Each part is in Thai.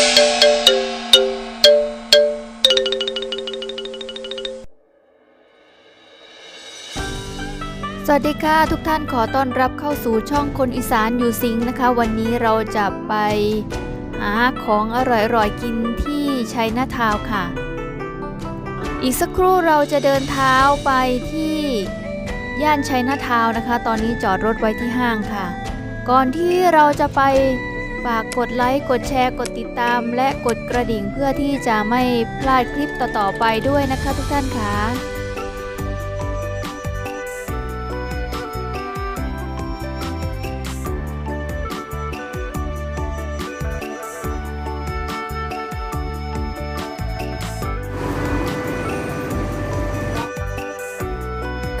สวัสดีค่ะ ทุกท่านขอต้อนรับเข้าสู่ช่องคนอีสานอยู่สิงนะคะ วันนี้เราจะไปหาของอร่อยๆกินที่ชัยนาทาวค่ะ อีกสักครู่เราจะเดินเท้าไปที่ย่านชัยนาทาวนะคะ ตอนนี้จอดรถไว้ที่ห้างค่ะ ก่อนที่เราจะไป ฝากกดไลค์ กดแชร์ กดติดตาม และกดกระดิ่งเพื่อที่จะไม่พลาดคลิปต่อๆไปด้วยนะคะทุกท่านค่ะ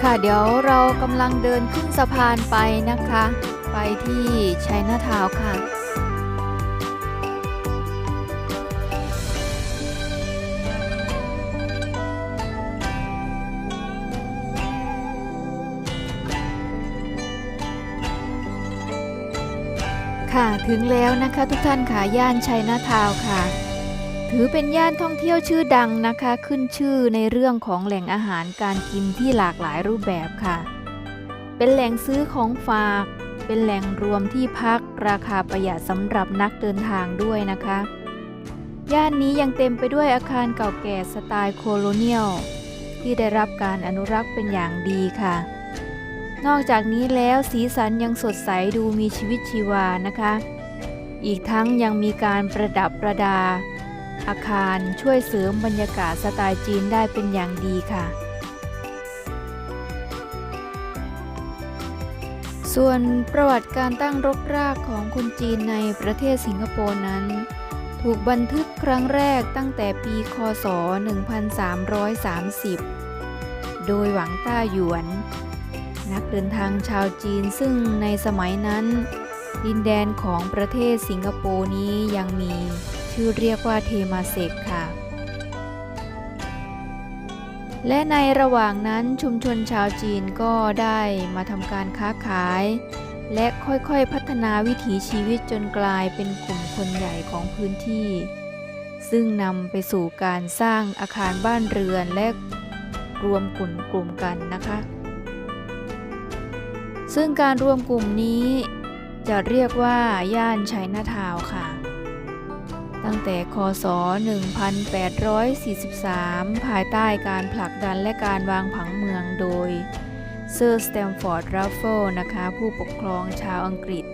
ค่ะเดี๋ยวเรากำลังเดินขึ้นสะพานไปนะคะ ไปที่ชัยนาทาวค่ะ ค่ะถึงแล้วนะคะทุกท่านค่ะย่านชัยนาทาวค่ะ ถือเป็นย่านท่องเที่ยวชื่อดังนะคะ ขึ้นชื่อในเรื่องของแหล่งอาหารการกินที่หลากหลายรูปแบบค่ะ เป็นแหล่งซื้อของฝาก เป็นแหล่งรวมที่พักราคาประหยัดสำหรับนักเดินทางด้วยนะคะ ย่านนี้ยังเต็มไปด้วยอาคารเก่าแก่สไตล์โคโลเนียลที่ได้รับการอนุรักษ์เป็นอย่างดีค่ะ นอกจากนี้แล้วสีสันยังสดใสดูมีชีวิตชีวานะคะ อีกทั้งยังมีการประดับประดา อาคารช่วยเสริมบรรยากาศสไตล์จีนได้เป็นอย่างดีค่ะ ส่วนประวัติการตั้งรกรากของคนจีนในประเทศสิงคโปร์นั้น ถูกบันทึกครั้งแรกตั้งแต่ปีคศ 1330 โดยหวังต้าหยวน นักเดินทางชาวจีนซึ่งในสมัยนั้น ดินแดนของประเทศสิงคโปร์นี้ยังมีชื่อเรียกว่าเทมาเซกค่ะ และในระหว่างนั้นชุมชนชาวจีนก็ได้มาทำการค้าขาย และค่อยๆพัฒนาวิถีชีวิตจนกลายเป็นกลุ่มคนใหญ่ของพื้นที่ ซึ่งนำไปสู่การสร้างอาคารบ้านเรือนและรวมกลุ่มกลุ่มกันนะคะ ซึ่งการรวมกลุ่มนี้ จะเรียกว่าย่านชัยนาทาว์ค่ะ ตั้งแต่คศ 1843 ภายใต้การผลักดันและการวางผังเมืองโดยเซอร์สแตมฟอร์ดรัฟเฟิลนะคะ ผู้ปกครองชาวอังกฤษ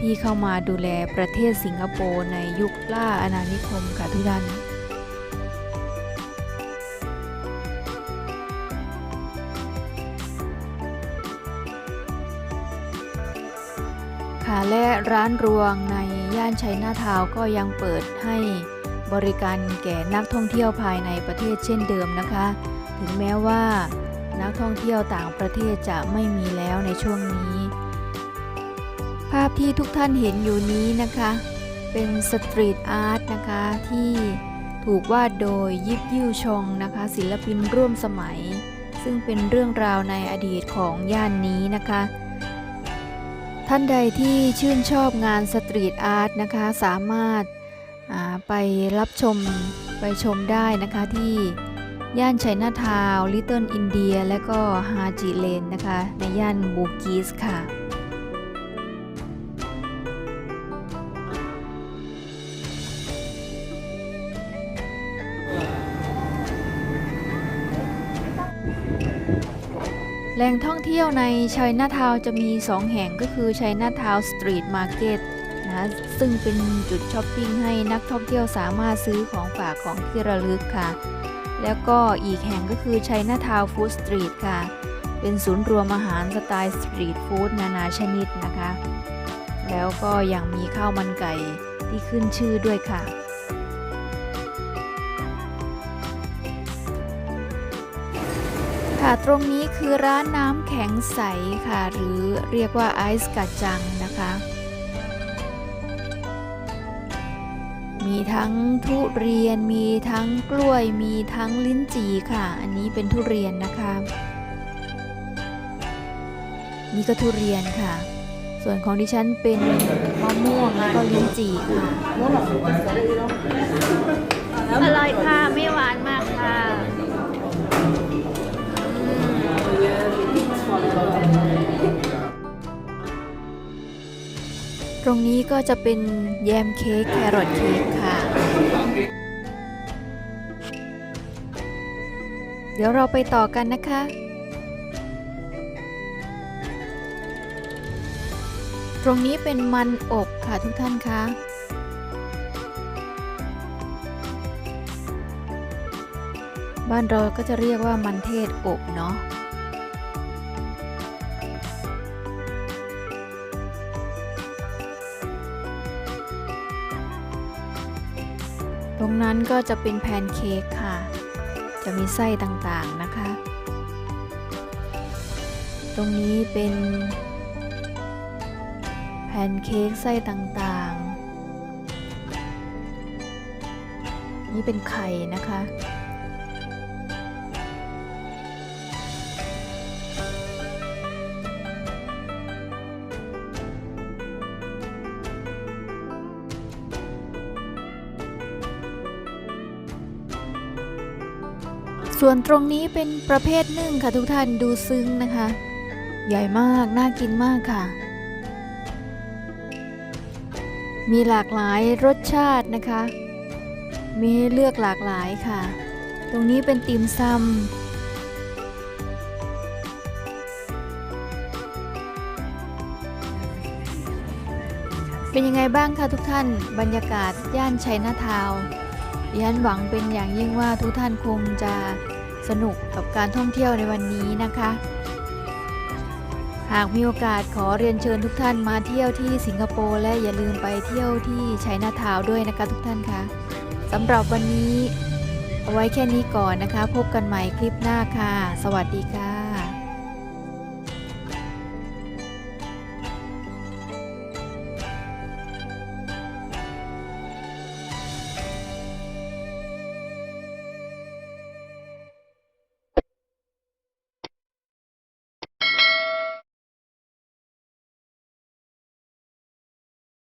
ที่เข้ามาดูแลประเทศสิงคโปร์ในยุคล่าอาณานิคมค่ะทุกท่านะและร้านรวงในย่านชัยนาทาวก็ยังเปิดให้บริการแก่นักท่องเที่ยวภายในประเทศเช่นเดิมนะคะ ถึงแม้ว่านักท่องเที่ยวต่างประเทศจะไม่มีแล้วในช่วงนี้ ภาพที่ทุกท่านเห็นอยู่นี้นะคะ เป็นสตรีทอาร์ตนะคะที่ถูกวาดโดยยิบยิ่วชงนะคะ ศิลปินร่วมสมัย ซึ่งเป็นเรื่องราวในอดีตของย่านนี้นะคะ ท่านใดที่ชื่นชอบงานสตรีทอาร์ตนะคะสามารถาไปรับชมไปชมได้นะคะที่ย่านชัยนาทาวลิตเติ้ลอินเดีย และก็ฮาจิเลนนะคะ ในย่านบูกีสค่ะ แหล่งท่องเที่ยวในชัยนาทาวจะมี 2 แห่งก็คือชัยนาทาวสตรีทมาร์เก็ตนะซึ่งเป็นจุดช้อปปิ้งให้นักท่องเที่ยวสามารถซื้อของฝากของที่ระลึกค่ะ แล้วก็อีกแห่งก็คือชัยนาทาวฟู้ดสตรีทค่ะ เป็นศูนย์รวมอาหารสไตล์สตรีทฟู้ดนานาชนิดนะคะ แล้วก็ยังมีข้าวมันไก่ที่ขึ้นชื่อด้วยค่ะ ค่ะตรงนี้คือร้านน้ำแข็งใสค่ะ หรือเรียกว่าไอซ์กาจังนะคะ มีทั้งทุเรียนมีทั้งกล้วยมีทั้งลิ้นจี่ค่ะ อันนี้เป็นทุเรียนนะคะ นี่ก็ทุเรียนค่ะ ส่วนของดิฉันเป็นมะม่วงแล้วก็ลิ้นจี่ค่ะอร่อยค่ะไม่หวานมากค่ะ ตรงนี้ก็จะเป็นแยมเค้กแครอทเค้กค่ะ เดี๋ยวเราไปต่อกันนะคะ ตรงนี้เป็นมันอบค่ะทุกท่านคะบ้านเราก็จะเรียกว่ามันเทศอบเนาะ รงนั้นก็จะเป็นแพนเค้กค่ะ จะมีไส้ต่างๆนะคะ ตรงนี้เป็น แพนเค้กไส้ต่างๆ นี่เป็นไข่นะคะ ส่วนตรงนี้เป็นประเภทนึ่งค่ะทุกท่านดูซึ้งนะคะ ใหญ่มากน่ากินมากค่ะ มีหลากหลายรสชาตินะคะ มีให้เลือกหลากหลายค่ะ ตรงนี้เป็นติมซำเป็นยังไงบ้างคะทุกท่าน บรรยากาศย่านชัยนาทาวน์ ดิฉันหวังเป็นอย่างยิ่งว่าทุกท่านคงจะสนุกกับการท่องเที่ยวในวันนี้นะคะ หากมีโอกาสขอเรียนเชิญทุกท่านมาเที่ยวที่สิงคโปร์และอย่าลืมไปเที่ยวที่ชัยนาทาวด้วยนะคะทุกท่านคะสำหรับวันนี้เอาไว้แค่นี้ก่อนนะคะ พบกันใหม่คลิปหน้าค่ะ สวัสดีค่ะ